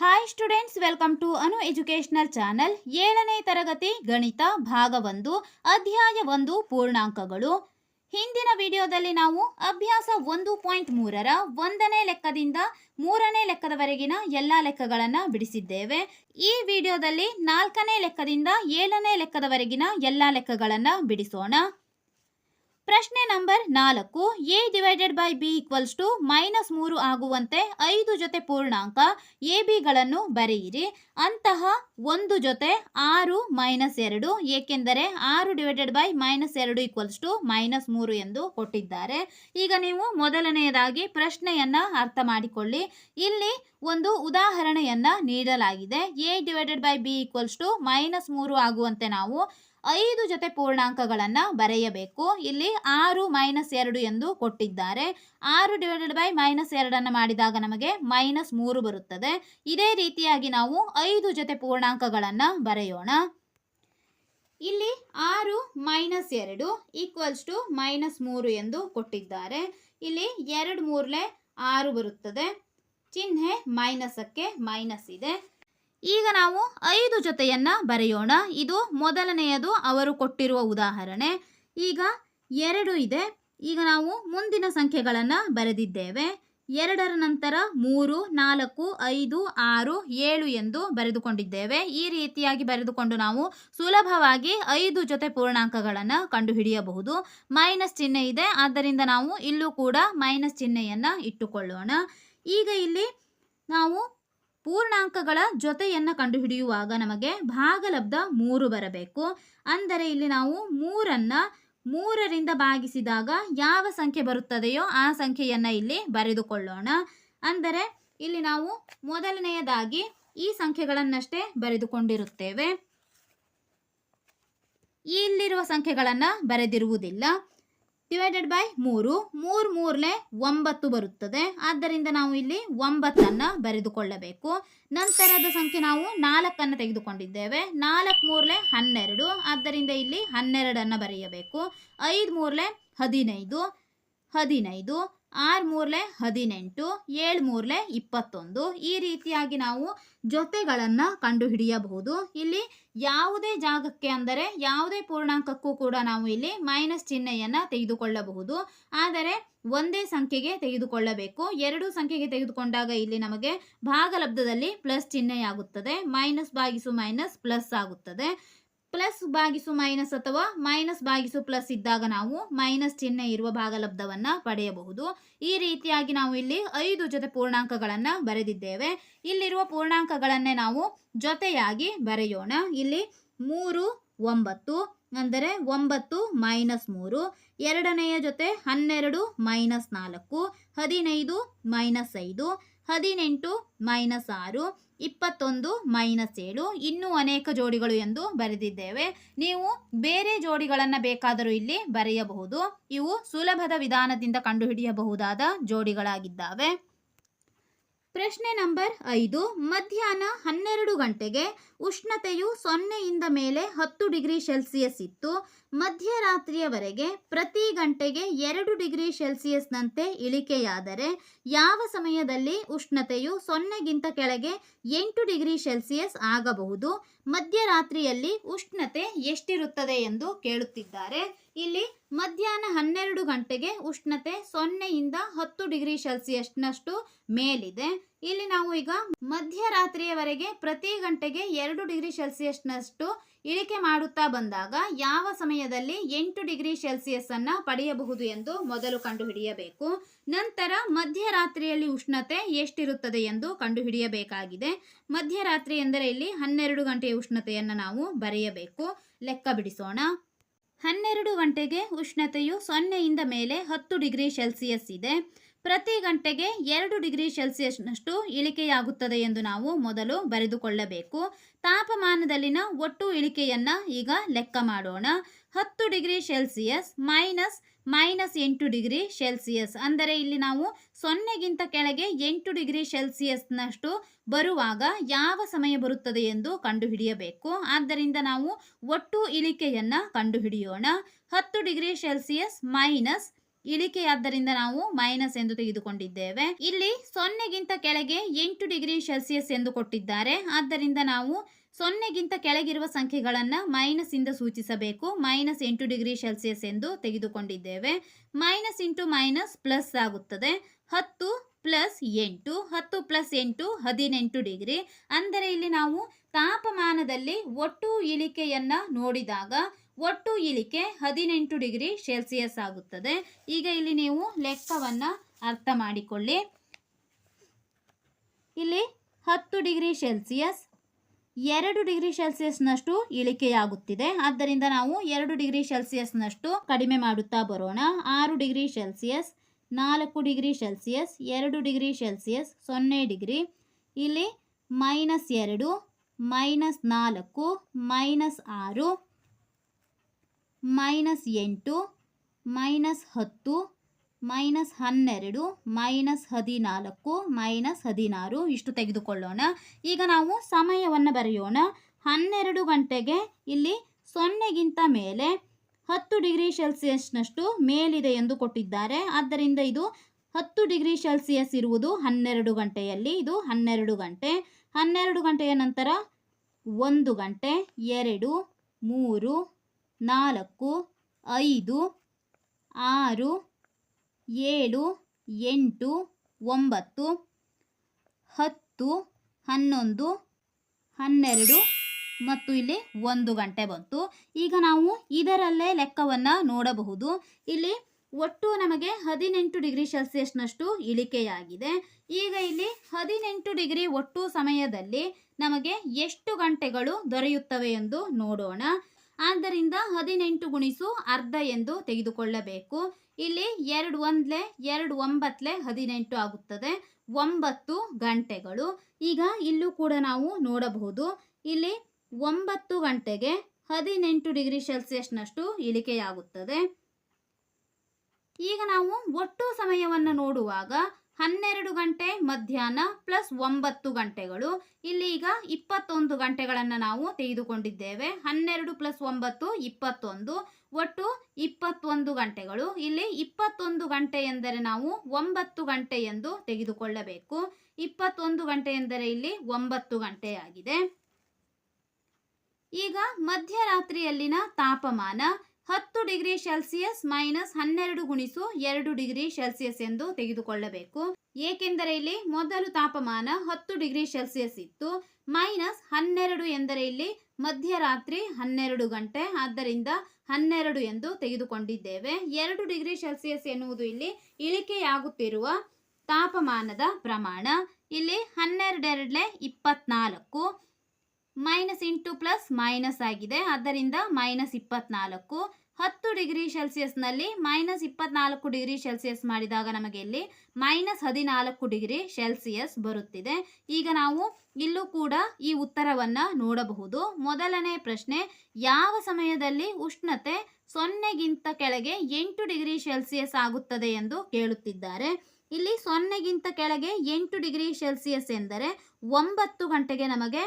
Hi students welcome to Anu educational channel ಏಳನೇ ತರಗತಿ ಗಣಿತ ಭಾಗ ಒಂದು ಅಧ್ಯಾಯ ಒಂದು, ಪೂರ್ಣಾಂಕಗಳು. ಹಿಂದಿನ ವಿಡಿಯೋದಲ್ಲಿ ನಾವು ಅಭ್ಯಾಸ ಒಂದು ಪಾಯಿಂಟ್ ಮೂರರ ಒಂದನೇ ಲೆಕ್ಕದಿಂದ ಮೂರನೇ ಲೆಕ್ಕದವರೆಗಿನ ಎಲ್ಲ ಲೆಕ್ಕಗಳನ್ನು ಬಿಡಿಸಿದ್ದೇವೆ. ಈ ವಿಡಿಯೋದಲ್ಲಿ ನಾಲ್ಕನೇ ಲೆಕ್ಕದಿಂದ ಏಳನೇ ಲೆಕ್ಕದವರೆಗಿನ ಎಲ್ಲ ಲೆಕ್ಕಗಳನ್ನು ಬಿಡಿಸೋಣ. ಪ್ರಶ್ನೆ ನಂಬರ್ ನಾಲ್ಕು, A divided by B equals to minus ಮೂರು ಆಗುವಂತೆ ಐದು ಜೊತೆ ಪೂರ್ಣಾಂಕ ಎ ಬಿಗಳನ್ನು ಬರೆಯಿರಿ. ಅಂತಹ ಒಂದು ಜೊತೆ ಆರು ಮೈನಸ್ ಎರಡು, ಏಕೆಂದರೆ ಆರು ಡಿವೈಡೆಡ್ ಬೈ ಮೈನಸ್ ಎರಡು ಈಕ್ವಲ್ಸ್ ಟು ಮೈನಸ್ ಮೂರು ಎಂದು ಕೊಟ್ಟಿದ್ದಾರೆ. ಈಗ ನೀವು ಮೊದಲನೆಯದಾಗಿ ಪ್ರಶ್ನೆಯನ್ನ ಅರ್ಥ ಮಾಡಿಕೊಳ್ಳಿ. ಇಲ್ಲಿ ಒಂದು ಉದಾಹರಣೆಯನ್ನ ನೀಡಲಾಗಿದೆ. A divided by B equals to minus ಮೂರು ಆಗುವಂತೆ ನಾವು ಐದು ಜೊತೆ ಪೂರ್ಣಾಂಕಗಳನ್ನು ಬರೆಯಬೇಕು. ಇಲ್ಲಿ ಆರು ಮೈನಸ್ ಎರಡು ಎಂದು ಕೊಟ್ಟಿದ್ದಾರೆ. ಆರು ಡಿವೈಡೆಡ್ ಬೈ ಮೈನಸ್ ಎರಡನ್ನು ಮಾಡಿದಾಗ ನಮಗೆ ಮೈನಸ್ ಮೂರು ಬರುತ್ತದೆ. ಇದೇ ರೀತಿಯಾಗಿ ನಾವು ಐದು ಜೊತೆ ಪೂರ್ಣಾಂಕಗಳನ್ನು ಬರೆಯೋಣ. ಇಲ್ಲಿ ಆರು ಮೈನಸ್ ಎರಡು ಈಕ್ವಲ್ಸ್ ಟು ಮೈನಸ್ ಮೂರು ಎಂದು ಕೊಟ್ಟಿದ್ದಾರೆ. ಇಲ್ಲಿ ಎರಡು ಮೂರಲೆ ಆರು ಬರುತ್ತದೆ. ಚಿಹ್ನೆ ಮೈನಸಕ್ಕೆ ಮೈನಸ್ ಇದೆ. ಈಗ ನಾವು ಐದು ಜೊತೆಯನ್ನ ಬರೆಯೋಣ. ಇದು ಮೊದಲನೆಯದು ಅವರು ಕೊಟ್ಟಿರುವ ಉದಾಹರಣೆ. ಈಗ ಎರಡು ಇದೆ. ಈಗ ನಾವು ಮುಂದಿನ ಸಂಖ್ಯೆಗಳನ್ನು ಬರೆದಿದ್ದೇವೆ. ಎರಡರ ನಂತರ ಮೂರು, ನಾಲ್ಕು, ಐದು, ಆರು, ಏಳು ಎಂದು ಬರೆದುಕೊಂಡಿದ್ದೇವೆ. ಈ ರೀತಿಯಾಗಿ ಬರೆದುಕೊಂಡು ನಾವು ಸುಲಭವಾಗಿ ಐದು ಜೊತೆ ಪೂರ್ಣಾಂಕಗಳನ್ನು ಕಂಡುಹಿಡಿಯಬಹುದು. ಮೈನಸ್ ಚಿಹ್ನೆ ಇದೆ. ಆದ್ದರಿಂದ ನಾವು ಇಲ್ಲೂ ಕೂಡ ಮೈನಸ್ ಚಿಹ್ನೆಯನ್ನು ಇಟ್ಟುಕೊಳ್ಳೋಣ. ಈಗ ಇಲ್ಲಿ ನಾವು ಪೂರ್ಣಾಂಕಗಳ ಜೊತೆಯನ್ನು ಕಂಡುಹಿಡಿಯುವಾಗ ನಮಗೆ ಭಾಗಲಬ್ಧ ಮೂರು ಬರಬೇಕು. ಅಂದರೆ ಇಲ್ಲಿ ನಾವು ಮೂರನ್ನು ಮೂರರಿಂದ ಭಾಗಿಸಿದಾಗ ಯಾವ ಸಂಖ್ಯೆ ಬರುತ್ತದೆಯೋ ಆ ಸಂಖ್ಯೆಯನ್ನು ಇಲ್ಲಿ ಬರೆದುಕೊಳ್ಳೋಣ. ಅಂದರೆ ಇಲ್ಲಿ ನಾವು ಮೊದಲನೆಯದಾಗಿ ಈ ಸಂಖ್ಯೆಗಳನ್ನಷ್ಟೇ ಬರೆದುಕೊಂಡಿರುತ್ತೇವೆ. ಇಲ್ಲಿರುವ ಸಂಖ್ಯೆಗಳನ್ನು ಬರೆದಿರುವುದಿಲ್ಲ. ಡಿವೈಡೆಡ್ ಬೈ ಮೂರು. ಮೂರು ಮೂರಲೆ ಒಂಬತ್ತು ಬರುತ್ತದೆ. ಆದ್ದರಿಂದ ನಾವು ಇಲ್ಲಿ ಒಂಬತ್ತನ್ನು ಬರೆದುಕೊಳ್ಳಬೇಕು. ನಂತರದ ಸಂಖ್ಯೆ ನಾವು ನಾಲ್ಕನ್ನು ತೆಗೆದುಕೊಂಡಿದ್ದೇವೆ. ನಾಲ್ಕು ಮೂರಲೆ ಹನ್ನೆರಡು. ಆದ್ದರಿಂದ ಇಲ್ಲಿ ಹನ್ನೆರಡನ್ನು ಬರೆಯಬೇಕು. ಐದು ಮೂರಲೆ ಹದಿನೈದು. ಹದಿನೈದು. ಆರು ಮೂರಲೆ ಹದಿನೆಂಟು. ಏಳು ಮೂರಲೆ ಇಪ್ಪತ್ತೊಂದು. ಈ ರೀತಿಯಾಗಿ ನಾವು ಜೊತೆಗಳನ್ನು ಕಂಡುಹಿಡಿಯಬಹುದು. ಇಲ್ಲಿ ಯಾವುದೇ ಜಾಗಕ್ಕೆ ಅಂದರೆ ಯಾವುದೇ ಪೂರ್ಣಾಂಕಕ್ಕೂ ಕೂಡ ನಾವು ಇಲ್ಲಿ ಮೈನಸ್ ಚಿಹ್ನೆಯನ್ನು ತೆಗೆದುಕೊಳ್ಳಬಹುದು. ಆದರೆ ಒಂದೇ ಸಂಖ್ಯೆಗೆ ತೆಗೆದುಕೊಳ್ಳಬೇಕು. ಎರಡು ಸಂಖ್ಯೆಗೆ ತೆಗೆದುಕೊಂಡಾಗ ಇಲ್ಲಿ ನಮಗೆ ಭಾಗಲಬ್ಧದಲ್ಲಿ ಪ್ಲಸ್ ಚಿಹ್ನೆಯಾಗುತ್ತದೆ ಮೈನಸ್ ಭಾಗಿಸು ಮೈನಸ್ ಪ್ಲಸ್ ಆಗುತ್ತದೆ. ಪ್ಲಸ್ ಭಾಗಿಸು ಮೈನಸ್ ಅಥವಾ ಮೈನಸ್ ಭಾಗಿಸು ಪ್ಲಸ್ ಇದ್ದಾಗ ನಾವು ಮೈನಸ್ ಚಿಹ್ನೆ ಇರುವ ಭಾಗಲಬ್ಧವನ್ನು ಪಡೆಯಬಹುದು. ಈ ರೀತಿಯಾಗಿ ನಾವು ಇಲ್ಲಿ ಐದು ಜೊತೆ ಪೂರ್ಣಾಂಕಗಳನ್ನು ಬರೆದಿದ್ದೇವೆ. ಇಲ್ಲಿರುವ ಪೂರ್ಣಾಂಕಗಳನ್ನೇ ನಾವು ಜೊತೆಯಾಗಿ ಬರೆಯೋಣ. ಇಲ್ಲಿ ಮೂರು, ಒಂಬತ್ತು, ಅಂದರೆ ಒಂಬತ್ತು ಮೈನಸ್ ಮೂರು, ಎರಡನೆಯ ಜೊತೆ ಹನ್ನೆರಡು ಮೈನಸ್ ನಾಲ್ಕು, ಹದಿನೈದು ಮೈನಸ್ ಐದು ಹದಿನೆಂಟು ಮೈನಸ್ ಆರು, ಇಪ್ಪತ್ತೊಂದು ಮೈನಸ್ ಏಳು, ಇನ್ನೂ ಅನೇಕ ಜೋಡಿಗಳು ಎಂದು ಬರೆದಿದ್ದೇವೆ. ನೀವು ಬೇರೆ ಜೋಡಿಗಳನ್ನು ಬೇಕಾದರೂ ಇಲ್ಲಿ ಬರೆಯಬಹುದು. ಇವು ಸುಲಭದ ವಿಧಾನದಿಂದ ಕಂಡುಹಿಡಿಯಬಹುದಾದ ಜೋಡಿಗಳಾಗಿದ್ದಾವೆ. ಪ್ರಶ್ನೆ ನಂಬರ್ ಐದು, ಮಧ್ಯಾಹ್ನ ಹನ್ನೆರಡು ಗಂಟೆಗೆ ಉಷ್ಣತೆಯು ಸೊನ್ನೆಯಿಂದ ಮೇಲೆ ಹತ್ತು ಡಿಗ್ರಿ ಸೆಲ್ಸಿಯಸ್ ಇತ್ತು. ಮಧ್ಯರಾತ್ರಿಯವರೆಗೆ ಪ್ರತಿ ಗಂಟೆಗೆ ಎರಡು ಡಿಗ್ರಿ ಸೆಲ್ಸಿಯಸ್ನಂತೆ ಇಳಿಕೆಯಾದರೆ ಯಾವ ಸಮಯದಲ್ಲಿ ಉಷ್ಣತೆಯು ಸೊನ್ನೆಗಿಂತ ಕೆಳಗೆ ಎಂಟು ಡಿಗ್ರಿ ಸೆಲ್ಸಿಯಸ್ ಆಗಬಹುದು? ಮಧ್ಯರಾತ್ರಿಯಲ್ಲಿ ಉಷ್ಣತೆ ಎಷ್ಟಿರುತ್ತದೆ ಎಂದು ಕೇಳುತ್ತಿದ್ದಾರೆ. ಇಲ್ಲಿ ಮಧ್ಯಾಹ್ನ ಹನ್ನೆರಡು ಗಂಟೆಗೆ ಉಷ್ಣತೆ ಸೊನ್ನೆಯಿಂದ ಹತ್ತು ಡಿಗ್ರಿ ಸೆಲ್ಸಿಯಸ್ನಷ್ಟು ಮೇಲಿದೆ. ಇಲ್ಲಿ ನಾವು ಈಗ ಮಧ್ಯರಾತ್ರಿಯವರೆಗೆ ಪ್ರತಿ ಗಂಟೆಗೆ ಎರಡು ಡಿಗ್ರಿ ಸೆಲ್ಸಿಯಸ್ನಷ್ಟು ಇಳಿಕೆ ಮಾಡುತ್ತಾ ಬಂದಾಗ ಯಾವ ಸಮಯದಲ್ಲಿ ಎಂಟು ಡಿಗ್ರಿ ಸೆಲ್ಸಿಯಸ್ ಅನ್ನ ಪಡೆಯಬಹುದು ಎಂದು ಮೊದಲು ಕಂಡುಹಿಡಿಯಬೇಕು. ನಂತರ ಮಧ್ಯರಾತ್ರಿಯಲ್ಲಿ ಉಷ್ಣತೆ ಎಷ್ಟಿರುತ್ತದೆ ಎಂದು ಕಂಡುಹಿಡಿಯಬೇಕಾಗಿದೆ. ಮಧ್ಯರಾತ್ರಿ ಎಂದರೆ ಇಲ್ಲಿ ಹನ್ನೆರಡು ಗಂಟೆಯ ಉಷ್ಣತೆಯನ್ನು ನಾವು ಬರೆಯಬೇಕು. ಲೆಕ್ಕ ಬಿಡಿಸೋಣ. ಹನ್ನೆರಡು ಗಂಟೆಗೆ ಉಷ್ಣತೆಯು ಸೊನ್ನೆಯಿಂದ ಮೇಲೆ ಹತ್ತು ಡಿಗ್ರಿ ಸೆಲ್ಸಿಯಸ್ ಇದೆ. ಪ್ರತಿ ಗಂಟೆಗೆ ಎರಡು ಡಿಗ್ರಿ ಸೆಲ್ಸಿಯಸ್ನಷ್ಟು ಇಳಿಕೆಯಾಗುತ್ತದೆ ಎಂದು ನಾವು ಮೊದಲು ಬರೆದುಕೊಳ್ಳಬೇಕು. ತಾಪಮಾನದಲ್ಲಿನ ಒಟ್ಟು ಇಳಿಕೆಯನ್ನು ಈಗ ಲೆಕ್ಕ ಮಾಡೋಣ. ಹತ್ತು ಡಿಗ್ರಿ ಸೆಲ್ಸಿಯಸ್ ಮೈನಸ್ ಮೈನಸ್ ಎಂಟು ಡಿಗ್ರಿ ಸೆಲ್ಸಿಯಸ್ ಅಂದರೆ ಇಲ್ಲಿ ನಾವು ಸೊನ್ನೆಗಿಂತ ಕೆಳಗೆ ಎಂಟು ಡಿಗ್ರಿ ಸೆಲ್ಸಿಯಸ್ನಷ್ಟು ಬರುವಾಗ ಯಾವ ಸಮಯ ಬರುತ್ತದೆ ಎಂದು ಕಂಡುಹಿಡಿಯಬೇಕು. ಆದ್ದರಿಂದ ನಾವು ಒಟ್ಟು ಇಳಿಕೆಯನ್ನು ಕಂಡುಹಿಡಿಯೋಣ. ಹತ್ತು ಡಿಗ್ರಿ ಸೆಲ್ಸಿಯಸ್ ಮೈನಸ್ ಇಳಿಕೆಯಾದ್ದರಿಂದ ನಾವು ಮೈನಸ್ ಎಂದು ತೆಗೆದುಕೊಂಡಿದ್ದೇವೆ. ಇಲ್ಲಿ ಸೊನ್ನೆಗಿಂತ ಕೆಳಗೆ ಎಂಟು ಡಿಗ್ರಿ ಸೆಲ್ಸಿಯಸ್ ಎಂದು ಕೊಟ್ಟಿದ್ದಾರೆ. ಆದ್ದರಿಂದ ನಾವು ಸೊನ್ನೆಗಿಂತ ಕೆಳಗಿರುವ ಸಂಖ್ಯೆಗಳನ್ನು ಮೈನಸ್ ಇಂದ ಸೂಚಿಸಬೇಕು. ಮೈನಸ್ ಎಂಟು ಡಿಗ್ರಿ ಸೆಲ್ಸಿಯಸ್ ಎಂದು ತೆಗೆದುಕೊಂಡಿದ್ದೇವೆ. ಮೈನಸ್ ಇಂಟು ಮೈನಸ್ ಪ್ಲಸ್ ಆಗುತ್ತದೆ. ಹತ್ತು ಪ್ಲಸ್ ಎಂಟು, ಹತ್ತು ಪ್ಲಸ್ ಎಂಟು, ಹದಿನೆಂಟು ಡಿಗ್ರಿ. ಅಂದರೆ ಇಲ್ಲಿ ನಾವು ತಾಪಮಾನದಲ್ಲಿ ಒಟ್ಟು ಇಳಿಕೆಯನ್ನು ನೋಡಿದಾಗ ಒಟ್ಟು ಇಳಿಕೆ ಹದಿನೆಂಟು ಡಿಗ್ರಿ ಸೆಲ್ಸಿಯಸ್ ಆಗುತ್ತದೆ. ಈಗ ಇಲ್ಲಿ ನೀವು ಲೆಕ್ಕವನ್ನ ಅರ್ಥ ಮಾಡಿಕೊಳ್ಳಿ. ಇಲ್ಲಿ ಹತ್ತು ಡಿಗ್ರಿ ಸೆಲ್ಸಿಯಸ್, ಎರಡು ಡಿಗ್ರಿ ಸೆಲ್ಸಿಯಸ್ನಷ್ಟು ಇಳಿಕೆಯಾಗುತ್ತಿದೆ. ಆದ್ದರಿಂದ ನಾವು ಎರಡು ಡಿಗ್ರಿ ಸೆಲ್ಸಿಯಸ್ನಷ್ಟು ಕಡಿಮೆ ಮಾಡುತ್ತಾ ಬರೋಣ. ಆರು ಡಿಗ್ರಿ ಸೆಲ್ಸಿಯಸ್, ನಾಲ್ಕು ಡಿಗ್ರಿ ಸೆಲ್ಸಿಯಸ್, ಎರಡು ಡಿಗ್ರಿ ಸೆಲ್ಸಿಯಸ್, ಸೊನ್ನೆ ಡಿಗ್ರಿ. ಇಲ್ಲಿ ಮೈನಸ್ ಎರಡು, ಮೈನಸ್ ನಾಲ್ಕು, ಮೈನಸ್ ಆರು. ಮೈನಸ್ ಎಂಟು, ಮೈನಸ್ ಹತ್ತು, ಮೈನಸ್ ಹನ್ನೆರಡು, ಮೈನಸ್ ಹದಿನಾಲ್ಕು, ಮೈನಸ್ ಹದಿನಾರು. ಇಷ್ಟು ತೆಗೆದುಕೊಳ್ಳೋಣ. ಈಗ ನಾವು ಸಮಯವನ್ನು ಬರೆಯೋಣ. ಹನ್ನೆರಡು ಗಂಟೆಗೆ ಇಲ್ಲಿ ಸೊನ್ನೆಗಿಂತ ಮೇಲೆ ಹತ್ತು ಡಿಗ್ರಿ ಸೆಲ್ಸಿಯಸ್ನಷ್ಟು ಮೇಲಿದೆ ಎಂದು ಕೊಟ್ಟಿದ್ದಾರೆ. ಆದ್ದರಿಂದ ಇದು ಹತ್ತು ಡಿಗ್ರಿ ಸೆಲ್ಸಿಯಸ್ ಇರುವುದು ಹನ್ನೆರಡು ಗಂಟೆಯಲ್ಲಿ, ಇದು ಹನ್ನೆರಡು ಗಂಟೆ. ಹನ್ನೆರಡು ಗಂಟೆಯ ನಂತರ ಒಂದು ಗಂಟೆ, ಎರಡು, ಮೂರು ನಾಲ್ಕು, ಐದು, ಆರು, ಏಳು, ಎಂಟು, ಒಂಬತ್ತು, ಹತ್ತು, ಹನ್ನೊಂದು, ಹನ್ನೆರಡು ಮತ್ತು ಇಲ್ಲಿ ಒಂದು ಗಂಟೆ ಬಂತು. ಈಗ ನಾವು ಇದರಲ್ಲೇ ಲೆಕ್ಕವನ್ನು ನೋಡಬಹುದು. ಇಲ್ಲಿ ಒಟ್ಟು ನಮಗೆ ಹದಿನೆಂಟು ಡಿಗ್ರಿ ಸೆಲ್ಸಿಯಸ್ನಷ್ಟು ಇಳಿಕೆಯಾಗಿದೆ. ಈಗ ಇಲ್ಲಿ ಹದಿನೆಂಟು ಡಿಗ್ರಿ ಒಟ್ಟು ಸಮಯದಲ್ಲಿ ನಮಗೆ ಎಷ್ಟು ಗಂಟೆಗಳು ದೊರೆಯುತ್ತವೆ ಎಂದು ನೋಡೋಣ. ಆದ್ದರಿಂದ ಹದಿನೆಂಟು ಗುಣಿಸು ಅರ್ಧ ಎಂದು ತೆಗೆದುಕೊಳ್ಳಬೇಕು. ಇಲ್ಲಿ ಎರಡು ಒಂದ್ಲೆ ಎರಡು ಒಂಬತ್ತಲೆ ಹದಿನೆಂಟು ಆಗುತ್ತದೆ. ಒಂಬತ್ತು ಗಂಟೆಗಳು. ಈಗ ಇಲ್ಲೂ ಕೂಡ ನಾವು ನೋಡಬಹುದು. ಇಲ್ಲಿ ಒಂಬತ್ತು ಗಂಟೆಗೆ ಹದಿನೆಂಟು ಡಿಗ್ರಿ ಸೆಲ್ಸಿಯಸ್ನಷ್ಟು ಇಳಿಕೆಯಾಗುತ್ತದೆ. ಈಗ ನಾವು ಒಟ್ಟು ಸಮಯವನ್ನು ನೋಡುವಾಗ ಹನ್ನೆರಡು ಗಂಟೆ ಮಧ್ಯಾಹ್ನ ಪ್ಲಸ್ ಒಂಬತ್ತು ಗಂಟೆಗಳು. ಇಲ್ಲಿ ಈಗ ಇಪ್ಪತ್ತೊಂದು ಗಂಟೆಗಳನ್ನು ನಾವು ತೆಗೆದುಕೊಂಡಿದ್ದೇವೆ. ಹನ್ನೆರಡು ಪ್ಲಸ್ ಒಂಬತ್ತು, ಇಪ್ಪತ್ತೊಂದು. ಒಟ್ಟು ಇಪ್ಪತ್ತೊಂದು ಗಂಟೆಗಳು. ಇಲ್ಲಿ ಇಪ್ಪತ್ತೊಂದು ಗಂಟೆ ಎಂದರೆ ನಾವು ಒಂಬತ್ತು ಗಂಟೆ ಎಂದು ತೆಗೆದುಕೊಳ್ಳಬೇಕು. ಇಪ್ಪತ್ತೊಂದು ಗಂಟೆ ಎಂದರೆ ಇಲ್ಲಿ ಒಂಬತ್ತು ಗಂಟೆಯಾಗಿದೆ ಈಗ ಮಧ್ಯರಾತ್ರಿಯಲ್ಲಿನ ತಾಪಮಾನ. ಹತ್ತು ಡಿಗ್ರಿ ಸೆಲ್ಸಿಯಸ್ ಮೈನಸ್ ಹನ್ನೆರಡು ಗುಣಿಸು ಎರಡು ಡಿಗ್ರಿ ಸೆಲ್ಸಿಯಸ್ ಎಂದು ತೆಗೆದುಕೊಳ್ಳಬೇಕು. ಏಕೆಂದರೆ ಇಲ್ಲಿ ಮೊದಲು ತಾಪಮಾನ ಹತ್ತು ಡಿಗ್ರಿ ಸೆಲ್ಸಿಯಸ್ ಇತ್ತು. ಮೈನಸ್ ಹನ್ನೆರಡು ಎಂದರೆ ಇಲ್ಲಿ ಮಧ್ಯರಾತ್ರಿ ಹನ್ನೆರಡು ಗಂಟೆ, ಆದ್ದರಿಂದ ಹನ್ನೆರಡು ಎಂದು ತೆಗೆದುಕೊಂಡಿದ್ದೇವೆ. ಎರಡು ಡಿಗ್ರಿ ಸೆಲ್ಸಿಯಸ್ ಎನ್ನುವುದು ಇಲ್ಲಿ ಇಳಿಕೆಯಾಗುತ್ತಿರುವ ತಾಪಮಾನದ ಪ್ರಮಾಣ. ಇಲ್ಲಿ ಹನ್ನೆರಡೆರಡ್ಲೆ ಇಪ್ಪತ್ನಾಲ್ಕು. ಮೈನಸ್ ಇಂಟು ಪ್ಲಸ್ ಮೈನಸ್ ಆಗಿದೆ. ಆದ್ದರಿಂದ ಮೈನಸ್ ಇಪ್ಪತ್ನಾಲ್ಕು. ಹತ್ತು ಡಿಗ್ರಿ ಸೆಲ್ಸಿಯಸ್ನಲ್ಲಿ ಮೈನಸ್ ಇಪ್ಪತ್ನಾಲ್ಕು ಡಿಗ್ರಿ ಸೆಲ್ಸಿಯಸ್ ಮಾಡಿದಾಗ ನಮಗೆ ಇಲ್ಲಿ ಮೈನಸ್ ಹದಿನಾಲ್ಕು ಡಿಗ್ರಿ ಸೆಲ್ಸಿಯಸ್ ಬರುತ್ತಿದೆ. ಈಗ ನಾವು ಇಲ್ಲೂ ಕೂಡ ಈ ಉತ್ತರವನ್ನು ನೋಡಬಹುದು. ಮೊದಲನೇ ಪ್ರಶ್ನೆ, ಯಾವ ಸಮಯದಲ್ಲಿ ಉಷ್ಣತೆ ಸೊನ್ನೆಗಿಂತ ಕೆಳಗೆ ಎಂಟು ಡಿಗ್ರಿ ಸೆಲ್ಸಿಯಸ್ ಆಗುತ್ತದೆ ಎಂದು ಕೇಳುತ್ತಿದ್ದಾರೆ. ಇಲ್ಲಿ ಸೊನ್ನೆಗಿಂತ ಕೆಳಗೆ ಎಂಟು ಡಿಗ್ರಿ ಸೆಲ್ಸಿಯಸ್ ಎಂದರೆ ಒಂಬತ್ತು ಗಂಟೆಗೆ ನಮಗೆ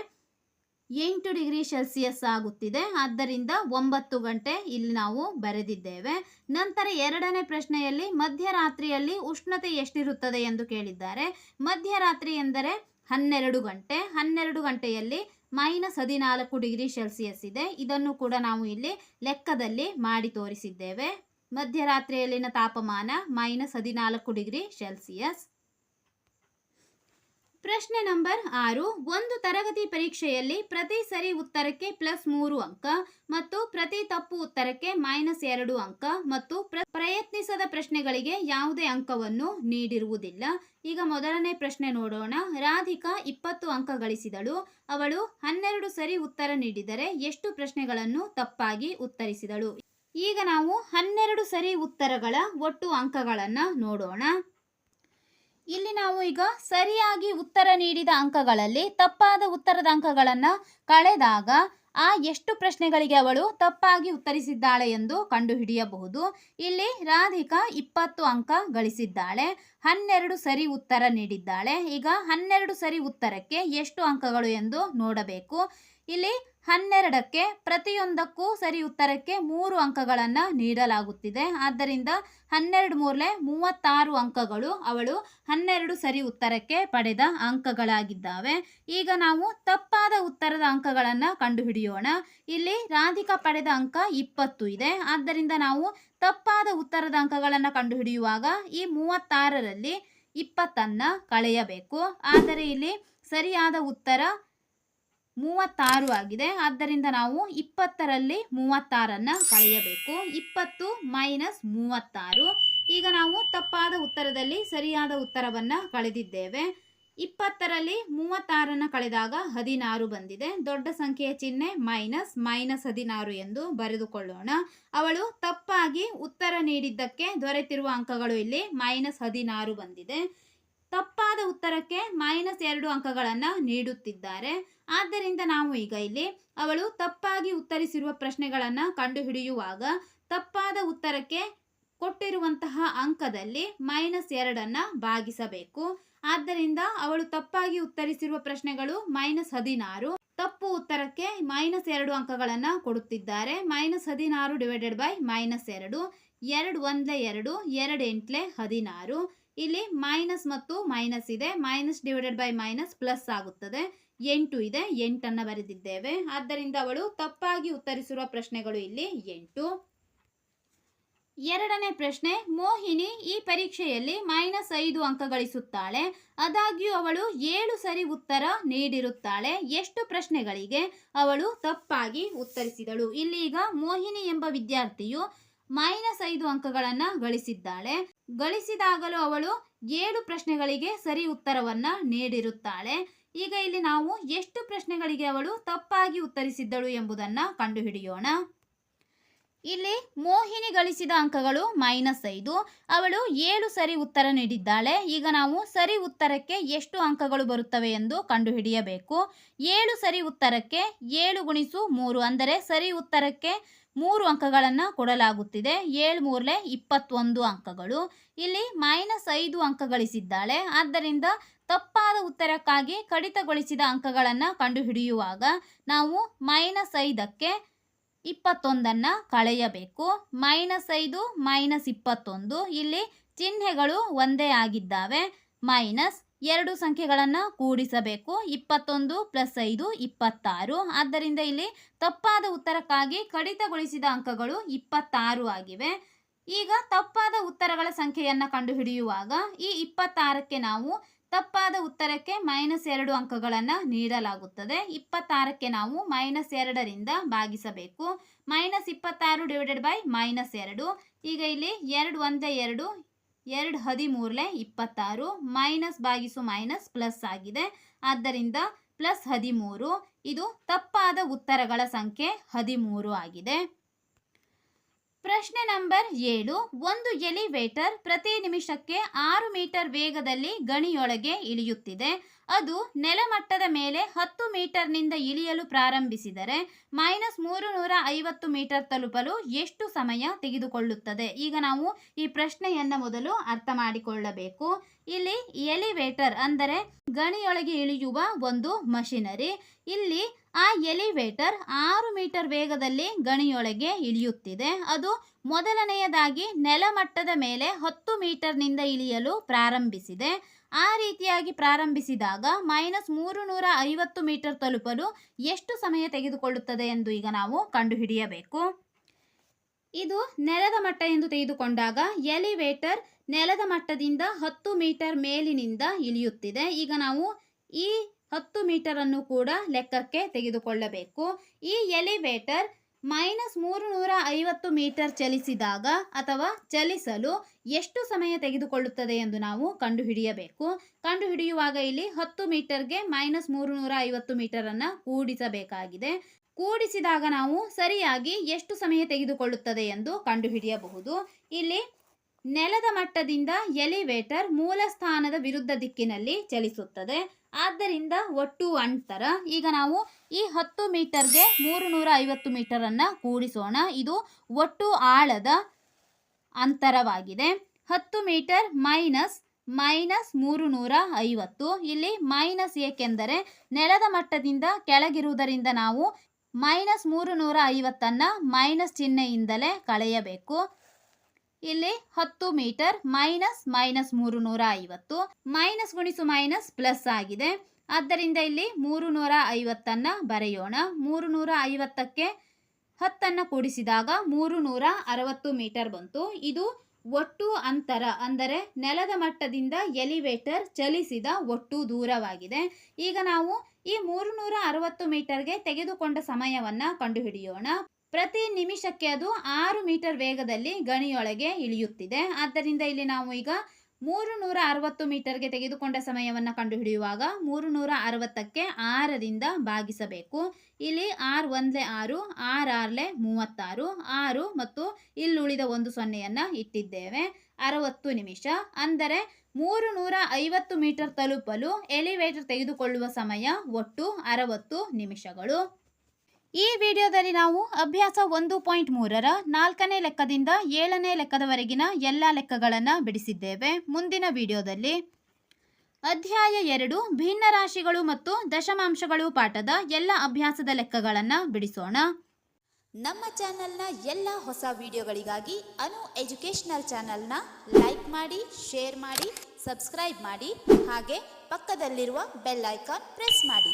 ಎಂಟು ಡಿಗ್ರಿ ಸೆಲ್ಸಿಯಸ್ ಆಗುತ್ತಿದೆ. ಆದ್ದರಿಂದ ಒಂಬತ್ತು ಗಂಟೆ ಇಲ್ಲಿ ನಾವು ಬರೆದಿದ್ದೇವೆ. ನಂತರ ಎರಡನೇ ಪ್ರಶ್ನೆಯಲ್ಲಿ ಮಧ್ಯರಾತ್ರಿಯಲ್ಲಿ ಉಷ್ಣತೆ ಎಷ್ಟಿರುತ್ತದೆ ಎಂದು ಕೇಳಿದ್ದಾರೆ. ಮಧ್ಯರಾತ್ರಿ ಎಂದರೆ ಹನ್ನೆರಡು ಗಂಟೆ. ಹನ್ನೆರಡು ಗಂಟೆಯಲ್ಲಿ ಮೈನಸ್ ಹದಿನಾಲ್ಕು ಡಿಗ್ರಿ ಸೆಲ್ಸಿಯಸ್ ಇದೆ. ಇದನ್ನು ಕೂಡ ನಾವು ಇಲ್ಲಿ ಲೆಕ್ಕದಲ್ಲಿ ಮಾಡಿ ತೋರಿಸಿದ್ದೇವೆ. ಮಧ್ಯರಾತ್ರಿಯಲ್ಲಿನ ತಾಪಮಾನ ಮೈನಸ್ ಹದಿನಾಲ್ಕು ಡಿಗ್ರಿ ಸೆಲ್ಸಿಯಸ್. ಪ್ರಶ್ನೆ ನಂಬರ್ ಆರು. ಒಂದು ತರಗತಿ ಪರೀಕ್ಷೆಯಲ್ಲಿ ಪ್ರತಿ ಸರಿ ಉತ್ತರಕ್ಕೆ ಪ್ಲಸ್ ಮೂರು ಅಂಕ ಮತ್ತು ಪ್ರತಿ ತಪ್ಪು ಉತ್ತರಕ್ಕೆ ಮೈನಸ್ ಎರಡು ಅಂಕ ಮತ್ತು ಪ್ರ- ಪ್ರಯತ್ನಿಸದ ಪ್ರಶ್ನೆಗಳಿಗೆ ಯಾವುದೇ ಅಂಕವನ್ನು ನೀಡಿರುವುದಿಲ್ಲ. ಈಗ ಮೊದಲನೇ ಪ್ರಶ್ನೆ ನೋಡೋಣ. ರಾಧಿಕಾ ಇಪ್ಪತ್ತು ಅಂಕ ಗಳಿಸಿದಳು. ಅವಳು ಹನ್ನೆರಡು ಸರಿ ಉತ್ತರ ನೀಡಿದರೆ ಎಷ್ಟು ಪ್ರಶ್ನೆಗಳನ್ನು ತಪ್ಪಾಗಿ ಉತ್ತರಿಸಿದಳು? ಈಗ ನಾವು ಹನ್ನೆರಡು ಸರಿ ಉತ್ತರಗಳ ಒಟ್ಟು ಅಂಕಗಳನ್ನು ನೋಡೋಣ. ಇಲ್ಲಿ ನಾವು ಈಗ ಸರಿಯಾಗಿ ಉತ್ತರ ನೀಡಿದ ಅಂಕಗಳಲ್ಲಿ ತಪ್ಪಾದ ಉತ್ತರದ ಅಂಕಗಳನ್ನು ಕಳೆದಾಗ ಆ ಎಷ್ಟು ಪ್ರಶ್ನೆಗಳಿಗೆ ಅವಳು ತಪ್ಪಾಗಿ ಉತ್ತರಿಸಿದ್ದಾಳೆ ಎಂದು ಕಂಡುಹಿಡಿಯಬಹುದು. ಇಲ್ಲಿ ರಾಧಿಕಾ ಇಪ್ಪತ್ತು ಅಂಕ ಗಳಿಸಿದ್ದಾಳೆ, ಹನ್ನೆರಡು ಸರಿ ಉತ್ತರ ನೀಡಿದ್ದಾಳೆ. ಈಗ ಹನ್ನೆರಡು ಸರಿ ಉತ್ತರಕ್ಕೆ ಎಷ್ಟು ಅಂಕಗಳು ಎಂದು ನೋಡಬೇಕು. ಇಲ್ಲಿ ಹನ್ನೆರಡಕ್ಕೆ ಪ್ರತಿಯೊಂದಕ್ಕೂ ಸರಿ ಉತ್ತರಕ್ಕೆ ಮೂರು ಅಂಕಗಳನ್ನು ನೀಡಲಾಗುತ್ತಿದೆ. ಆದ್ದರಿಂದ ಹನ್ನೆರಡು ಮೂರಲೆ ಮೂವತ್ತಾರು ಅಂಕಗಳು ಅವಳು ಹನ್ನೆರಡು ಸರಿ ಉತ್ತರಕ್ಕೆ ಪಡೆದ ಅಂಕಗಳಾಗಿದ್ದಾವೆ. ಈಗ ನಾವು ತಪ್ಪಾದ ಉತ್ತರದ ಅಂಕಗಳನ್ನು ಕಂಡುಹಿಡಿಯೋಣ. ಇಲ್ಲಿ ರಾಧಿಕಾ ಪಡೆದ ಅಂಕ ಇಪ್ಪತ್ತು ಇದೆ. ಆದ್ದರಿಂದ ನಾವು ತಪ್ಪಾದ ಉತ್ತರದ ಅಂಕಗಳನ್ನು ಕಂಡುಹಿಡಿಯುವಾಗ ಈ ಮೂವತ್ತಾರರಲ್ಲಿ ಇಪ್ಪತ್ತನ್ನು ಕಳೆಯಬೇಕು. ಆದರೆ ಇಲ್ಲಿ ಸರಿಯಾದ ಉತ್ತರ ಮೂವತ್ತಾರು ಆಗಿದೆ. ಆದ್ದರಿಂದ ನಾವು ಇಪ್ಪತ್ತರಲ್ಲಿ ಮೂವತ್ತಾರನ್ನು ಕಳೆಯಬೇಕು. ಇಪ್ಪತ್ತು ಮೈನಸ್ ಮೂವತ್ತಾರು. ಈಗ ನಾವು ತಪ್ಪಾದ ಉತ್ತರದಲ್ಲಿ ಸರಿಯಾದ ಉತ್ತರವನ್ನು ಕಳೆದಿದ್ದೇವೆ. ಇಪ್ಪತ್ತರಲ್ಲಿ ಮೂವತ್ತಾರನ್ನು ಕಳೆದಾಗ ಹದಿನಾರು ಬಂದಿದೆ. ದೊಡ್ಡ ಸಂಖ್ಯೆಯ ಚಿಹ್ನೆ ಮೈನಸ್ ಮೈನಸ್ ಹದಿನಾರು ಎಂದು ಬರೆದುಕೊಳ್ಳೋಣ. ಅವಳು ತಪ್ಪಾಗಿ ಉತ್ತರ ನೀಡಿದ್ದಕ್ಕೆ ದೊರೆತಿರುವ ಅಂಕಗಳು ಇಲ್ಲಿ ಮೈನಸ್ ಹದಿನಾರು ಬಂದಿದೆ. ತಪ್ಪಾದ ಉತ್ತರಕ್ಕೆ ಮೈನಸ್ ಎರಡು ಅಂಕಗಳನ್ನು ನೀಡುತ್ತಿದ್ದಾರೆ. ಆದ್ದರಿಂದ ನಾವು ಈಗ ಇಲ್ಲಿ ಅವಳು ತಪ್ಪಾಗಿ ಉತ್ತರಿಸಿರುವ ಪ್ರಶ್ನೆಗಳನ್ನು ಕಂಡುಹಿಡಿಯುವಾಗ ತಪ್ಪಾದ ಉತ್ತರಕ್ಕೆ ಕೊಟ್ಟಿರುವಂತಹ ಅಂಕದಲ್ಲಿ ಮೈನಸ್ ಎರಡನ್ನು ಭಾಗಿಸಬೇಕು. ಆದ್ದರಿಂದ ಅವಳು ತಪ್ಪಾಗಿ ಉತ್ತರಿಸಿರುವ ಪ್ರಶ್ನೆಗಳು ಮೈನಸ್ ಹದಿನಾರು. ತಪ್ಪು ಉತ್ತರಕ್ಕೆ ಮೈನಸ್ ಎರಡು ಅಂಕಗಳನ್ನು ಕೊಡುತ್ತಿದ್ದಾರೆ. ಮೈನಸ್ ಹದಿನಾರು ಡಿವೈಡೆಡ್ ಬೈ ಮೈನಸ್ ಎರಡು. ಎರಡು ಒಂದ್ಲೆ ಎರಡು ಎರಡು ಎಂಟ್ಲೆ ಹದಿನಾರು. ಇಲ್ಲಿ ಮೈನಸ್ ಮತ್ತು ಮೈನಸ್ ಇದೆ. Minus divided by minus plus ಆಗುತ್ತದೆ. ಎಂಟು ಇದೆ. ಎಂಟನ್ನು ಬರೆದಿದ್ದೇವೆ. ಆದ್ದರಿಂದ ಅವಳು ತಪ್ಪಾಗಿ ಉತ್ತರಿಸಿರುವ ಪ್ರಶ್ನೆಗಳು ಇಲ್ಲಿ ಎಂಟು. ಎರಡನೇ ಪ್ರಶ್ನೆ, ಮೋಹಿನಿ ಈ ಪರೀಕ್ಷೆಯಲ್ಲಿ ಮೈನಸ್ ಐದು ಅಂಕ ಗಳಿಸುತ್ತಾಳೆ. ಆದಾಗ್ಯೂ ಅವಳು ಏಳು ಸರಿ ಉತ್ತರ ನೀಡಿರುತ್ತಾಳೆ. ಎಷ್ಟು ಪ್ರಶ್ನೆಗಳಿಗೆ ಅವಳು ತಪ್ಪಾಗಿ ಉತ್ತರಿಸಿದಳು. ಇಲ್ಲಿ ಈಗ ಮೋಹಿನಿ ಎಂಬ ವಿದ್ಯಾರ್ಥಿಯು ಮೈನಸ್ ಐದು ಅಂಕಗಳನ್ನು ಗಳಿಸಿದ್ದಾಳೆ. ಗಳಿಸಿದಾಗಲೂ ಅವಳು ಏಳು ಪ್ರಶ್ನೆಗಳಿಗೆ ಸರಿ ಉತ್ತರವನ್ನ ನೀಡಿರುತ್ತಾಳೆ. ಈಗ ಇಲ್ಲಿ ನಾವು ಎಷ್ಟು ಪ್ರಶ್ನೆಗಳಿಗೆ ಅವಳು ತಪ್ಪಾಗಿ ಉತ್ತರಿಸಿದ್ದಳು ಎಂಬುದನ್ನ ಕಂಡುಹಿಡಿಯೋಣ. ಇಲ್ಲಿ ಮೋಹಿನಿ ಗಳಿಸಿದ ಅಂಕಗಳು ಮೈನಸ್ ಐದು. ಅವಳು ಏಳು ಸರಿ ಉತ್ತರ ನೀಡಿದ್ದಾಳೆ. ಈಗ ನಾವು ಸರಿ ಉತ್ತರಕ್ಕೆ ಎಷ್ಟು ಅಂಕಗಳು ಬರುತ್ತವೆ ಎಂದು ಕಂಡುಹಿಡಿಯಬೇಕು. ಏಳು ಸರಿ ಉತ್ತರಕ್ಕೆ ಏಳು ಗುಣಿಸು ಮೂರು. ಅಂದರೆ ಸರಿ ಉತ್ತರಕ್ಕೆ ಮೂರು ಅಂಕಗಳನ್ನು ಕೊಡಲಾಗುತ್ತಿದೆ. ಏಳು ಮೂರಲೆ ಇಪ್ಪತ್ತೊಂದು ಅಂಕಗಳು. ಇಲ್ಲಿ ಮೈನಸ್ ಐದು ಅಂಕಗಳಿಸಿದ್ದಾಳೆ. ಆದ್ದರಿಂದ ತಪ್ಪಾದ ಉತ್ತರಕ್ಕಾಗಿ ಕಡಿತಗೊಳಿಸಿದ ಅಂಕಗಳನ್ನು ಕಂಡುಹಿಡಿಯುವಾಗ ನಾವು ಮೈನಸ್ ಐದಕ್ಕೆ ಇಪ್ಪತ್ತೊಂದನ್ನು ಕಳೆಯಬೇಕು. ಮೈನಸ್ ಐದು, ಮೈನಸ್ ಇಪ್ಪತ್ತೊಂದು. ಇಲ್ಲಿ ಚಿಹ್ನೆಗಳು ಒಂದೇ ಆಗಿದ್ದಾವೆ. ಮೈನಸ್ ಎರಡು ಸಂಖ್ಯೆಗಳನ್ನು ಕೂಡಿಸಬೇಕು. ಇಪ್ಪತ್ತೊಂದು ಪ್ಲಸ್ ಐದು, ಇಪ್ಪತ್ತಾರು. ಆದ್ದರಿಂದ ಇಲ್ಲಿ ತಪ್ಪಾದ ಉತ್ತರಕ್ಕಾಗಿ ಕಡಿತಗೊಳಿಸಿದ ಅಂಕಗಳು ಇಪ್ಪತ್ತಾರು ಆಗಿವೆ. ಈಗ ತಪ್ಪಾದ ಉತ್ತರಗಳ ಸಂಖ್ಯೆಯನ್ನು ಕಂಡುಹಿಡಿಯುವಾಗ ಈ ಇಪ್ಪತ್ತಾರಕ್ಕೆ ನಾವು ತಪ್ಪಾದ ಉತ್ತರಕ್ಕೆ ಮೈನಸ್ ಎರಡು ಅಂಕಗಳನ್ನು ನೀಡಲಾಗುತ್ತದೆ. ಇಪ್ಪತ್ತಾರಕ್ಕೆ ನಾವು ಮೈನಸ್ ಎರಡರಿಂದ ಭಾಗಿಸಬೇಕು. ಮೈನಸ್ ಇಪ್ಪತ್ತಾರು ಡಿವೈಡೆಡ್ ಬೈ ಮೈನಸ್ ಎರಡು. ಈಗ ಇಲ್ಲಿ ಎರಡು, ಒಂದೇ, ಎರಡು ಎರಡು ಹದಿಮೂರಲೆ ಇಪ್ಪತ್ತಾರು, ಮೈನಸ್ ಭಾಗಿಸು ಮೈನಸ್ ಪ್ಲಸ್ ಆಗಿದೆ. ಆದ್ದರಿಂದ ಪ್ಲಸ್ ಹದಿಮೂರು, ಇದು ತಪ್ಪಾದ ಉತ್ತರಗಳ ಸಂಖ್ಯೆ ಹದಿಮೂರು ಆಗಿದೆ. ಪ್ರಶ್ನೆ ನಂಬರ್ ಏಳು. ಒಂದು ಎಲಿವೇಟರ್ ಪ್ರತಿ ನಿಮಿಷಕ್ಕೆ ಆರು ಮೀಟರ್ ವೇಗದಲ್ಲಿ ಗಣಿಯೊಳಗೆ ಇಳಿಯುತ್ತಿದೆ. ಅದು ನೆಲಮಟ್ಟದ ಮೇಲೆ ಹತ್ತು ಮೀಟರ್ನಿಂದ ಇಳಿಯಲು ಪ್ರಾರಂಭಿಸಿದರೆ ಮೈನಸ್ ಮೂರು ನೂರ ಐವತ್ತು ಮೀಟರ್ ತಲುಪಲು ಎಷ್ಟು ಸಮಯ ತೆಗೆದುಕೊಳ್ಳುತ್ತದೆ? ಈಗ ನಾವು ಈ ಪ್ರಶ್ನೆಯನ್ನು ಮೊದಲು ಅರ್ಥ ಮಾಡಿಕೊಳ್ಳಬೇಕು. ಇಲ್ಲಿ ಎಲಿವೇಟರ್ ಅಂದರೆ ಗಣಿಯೊಳಗೆ ಇಳಿಯುವ ಒಂದು ಮಷಿನರಿ. ಇಲ್ಲಿ ಆ ಎಲಿವೇಟರ್ ಆರು ಮೀಟರ್ ವೇಗದಲ್ಲಿ ಗಣಿಯೊಳಗೆ ಇಳಿಯುತ್ತಿದೆ. ಅದು ಮೊದಲನೆಯದಾಗಿ ನೆಲಮಟ್ಟದ ಮೇಲೆ ಹತ್ತು ಮೀಟರ್ನಿಂದ ಇಳಿಯಲು ಪ್ರಾರಂಭಿಸಿದೆ. ಆ ರೀತಿಯಾಗಿ ಪ್ರಾರಂಭಿಸಿದಾಗ ಮೈನಸ್ ಮೂರು ನೂರ ಐವತ್ತು ಮೀಟರ್ ತಲುಪಲು ಎಷ್ಟು ಸಮಯ ತೆಗೆದುಕೊಳ್ಳುತ್ತದೆ ಎಂದು ಈಗ ನಾವು ಕಂಡುಹಿಡಿಯಬೇಕು. ಇದು ನೆಲದ ಮಟ್ಟ ಎಂದು ತೆಗೆದುಕೊಂಡಾಗ ಎಲಿವೇಟರ್ ನೆಲದ ಮಟ್ಟದಿಂದ ಹತ್ತು ಮೀಟರ್ ಮೇಲಿನಿಂದ ಇಳಿಯುತ್ತಿದೆ. ಈಗ ನಾವು ಈ ಹತ್ತು ಮೀಟರನ್ನು ಕೂಡ ಲೆಕ್ಕಕ್ಕೆ ತೆಗೆದುಕೊಳ್ಳಬೇಕು. ಈ ಎಲಿವೇಟರ್ ಮೈನಸ್ ಮೂರು ನೂರ ಐವತ್ತು ಮೀಟರ್ ಚಲಿಸಿದಾಗ ಅಥವಾ ಚಲಿಸಲು ಎಷ್ಟು ಸಮಯ ತೆಗೆದುಕೊಳ್ಳುತ್ತದೆ ಎಂದು ನಾವು ಕಂಡುಹಿಡಿಯಬೇಕು. ಕಂಡುಹಿಡಿಯುವಾಗ ಇಲ್ಲಿ ಹತ್ತು ಮೀಟರ್ಗೆ ಮೈನಸ್ ಮೂರು ನೂರ ಐವತ್ತು ಮೀಟರನ್ನು ಕೂಡಿಸಬೇಕಾಗಿದೆ. ಕೂಡಿಸಿದಾಗ ನಾವು ಸರಿಯಾಗಿ ಎಷ್ಟು ಸಮಯ ತೆಗೆದುಕೊಳ್ಳುತ್ತದೆ ಎಂದು ಕಂಡುಹಿಡಿಯಬಹುದು. ಇಲ್ಲಿ ನೆಲದ ಮಟ್ಟದಿಂದ ಎಲಿವೇಟರ್ ಮೂಲ ಸ್ಥಾನದ ವಿರುದ್ಧ ದಿಕ್ಕಿನಲ್ಲಿ ಚಲಿಸುತ್ತದೆ. ಆದ್ದರಿಂದ ಒಟ್ಟು ಅಂತರ, ಈಗ ನಾವು ಈ ಹತ್ತು ಮೀಟರ್ಗೆ ಮೂರು ನೂರ ಐವತ್ತು ಮೀಟರನ್ನು ಕೂಡಿಸೋಣ. ಇದು ಒಟ್ಟು ಆಳದ ಅಂತರವಾಗಿದೆ. ಹತ್ತು ಮೀಟರ್ ಮೈನಸ್ ಮೈನಸ್ ಮೂರು ನೂರ ಐವತ್ತು ಇಲ್ಲಿ ಮೈನಸ್ ಏಕೆಂದರೆ ನೆಲದ ಮಟ್ಟದಿಂದ ಕೆಳಗಿರುವುದರಿಂದ ನಾವು ಮೈನಸ್ ಮೂರು ನೂರ ಐವತ್ತನ್ನು ಮೈನಸ್ ಚಿಹ್ನೆಯಿಂದಲೇ ಕಳೆಯಬೇಕು. ಇಲ್ಲಿ ಹತ್ತು ಮೀಟರ್ ಮೈನಸ್ ಮೈನಸ್ ಮೂರು ನೂರ ಐವತ್ತು, ಮೈನಸ್ ಗುಣಿಸು ಮೈನಸ್ ಪ್ಲಸ್ ಆಗಿದೆ. ಆದ್ದರಿಂದ ಇಲ್ಲಿ ಮೂರು ನೂರ ಐವತ್ತನ್ನು ಬರೆಯೋಣ. ಮೂರು ನೂರ ಐವತ್ತಕ್ಕೆ ಹತ್ತನ್ನು ಕೂಡಿಸಿದಾಗ ಮೂರು ನೂರ ಅರವತ್ತು ಮೀಟರ್ ಬಂತು. ಇದು ಒಟ್ಟು ಅಂತರ, ಅಂದರೆ ನೆಲದ ಮಟ್ಟದಿಂದ ಎಲಿವೇಟರ್ ಚಲಿಸಿದ ಒಟ್ಟು ದೂರವಾಗಿದೆ. ಈಗ ನಾವು ಈ ಮೂರು ನೂರ ಅರವತ್ತು ಮೀಟರ್ಗೆ ತೆಗೆದುಕೊಂಡ ಸಮಯವನ್ನು ಕಂಡುಹಿಡಿಯೋಣ. ಪ್ರತಿ ನಿಮಿಷಕ್ಕೆ ಅದು ಆರು ಮೀಟರ್ ವೇಗದಲ್ಲಿ ಗಣಿಯೊಳಗೆ ಇಳಿಯುತ್ತಿದೆ. ಆದ್ದರಿಂದ ಇಲ್ಲಿ ನಾವು ಈಗ ಮೂರು ನೂರ ಅರವತ್ತು ಮೀಟರ್ಗೆ ತೆಗೆದುಕೊಂಡ ಸಮಯವನ್ನು ಕಂಡುಹಿಡಿಯುವಾಗ ಮೂರು ನೂರ ಅರವತ್ತಕ್ಕೆ ಆರರಿಂದ ಭಾಗಿಸಬೇಕು. ಇಲ್ಲಿ ಆರು ಒಂದ್ಲೆ ಆರು, ಆರ್ ಆರ್ಲೆ ಮೂವತ್ತಾರು, ಆರು ಮತ್ತು ಇಲ್ಲಿ ಉಳಿದ ಒಂದು ಸೊನ್ನೆಯನ್ನು ಇಟ್ಟಿದ್ದೇವೆ. ಅರವತ್ತು ನಿಮಿಷ. ಅಂದರೆ ಮೂರು ನೂರ ಐವತ್ತು ಮೀಟರ್ ತಲುಪಲು ಎಲಿವೇಟರ್ ತೆಗೆದುಕೊಳ್ಳುವ ಸಮಯ ಒಟ್ಟು ಅರವತ್ತು ನಿಮಿಷಗಳು. ಈ ವಿಡಿಯೋದಲ್ಲಿ ನಾವು ಅಭ್ಯಾಸ ಒಂದು ಪಾಯಿಂಟ್ ಮೂರರ ನಾಲ್ಕನೇ ಲೆಕ್ಕದಿಂದ ಏಳನೇ ಲೆಕ್ಕದವರೆಗಿನ ಎಲ್ಲ ಲೆಕ್ಕಗಳನ್ನು ಬಿಡಿಸಿದ್ದೇವೆ. ಮುಂದಿನ ವಿಡಿಯೋದಲ್ಲಿ ಅಧ್ಯಾಯ ಎರಡು, ಭಿನ್ನ ರಾಶಿಗಳು ಮತ್ತು ದಶಮಾಂಶಗಳು ಪಾಠದ ಎಲ್ಲ ಅಭ್ಯಾಸದ ಲೆಕ್ಕಗಳನ್ನು ಬಿಡಿಸೋಣ. ನಮ್ಮ ಚಾನೆಲ್ನ ಎಲ್ಲ ಹೊಸ ವಿಡಿಯೋಗಳಿಗಾಗಿ ಅನು ಎಜುಕೇಷನಲ್ ಚಾನೆಲ್ನ ಲೈಕ್ ಮಾಡಿ, ಶೇರ್ ಮಾಡಿ, ಸಬ್ಸ್ಕ್ರೈಬ್ ಮಾಡಿ, ಹಾಗೆ ಪಕ್ಕದಲ್ಲಿರುವ ಬೆಲ್ ಐಕಾನ್ ಪ್ರೆಸ್ ಮಾಡಿ.